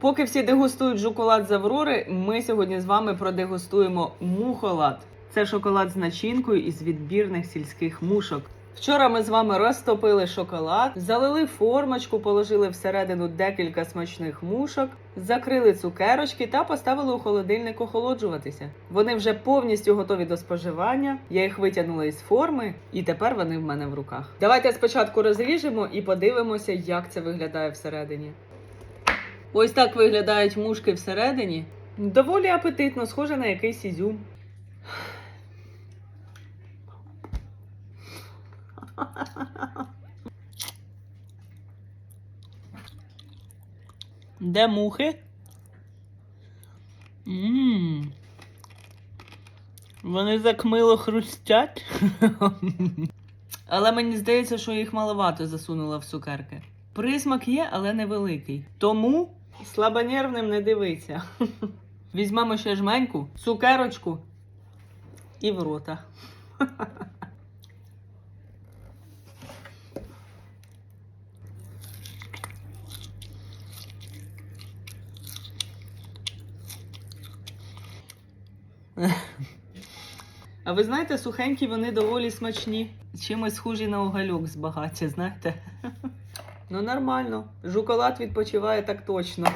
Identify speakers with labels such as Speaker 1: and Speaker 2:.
Speaker 1: Поки всі дегустують шоколад з Аврори, ми сьогодні з вами продегустуємо мухолад. Це шоколад з начинкою із відбірних сільських мушок. Вчора ми з вами розтопили шоколад, залили формочку, положили всередину декілька смачних мушок, закрили цукерочки та поставили у холодильник охолоджуватися. Вони вже повністю готові до споживання. Я їх витягнула із форми, і тепер вони в мене в руках. Давайте спочатку розріжемо і подивимося, як це виглядає всередині. Ось так виглядають мушки всередині. Доволі апетитно, схоже на якийсь ізюм. Де мухи? Ммм. Вони так мило хрустять. Але мені здається, що їх маловато засунула в цукерки. Присмак є, але невеликий. Тому слабонервним не дивиться. Візьмемо ще жменьку, цукерочку і в рота. А ви знаєте, сухенькі вони доволі смачні. Чимось схожі на огальок з багаття, знаєте? Ну нормально. Жуколад відпочиває так точно.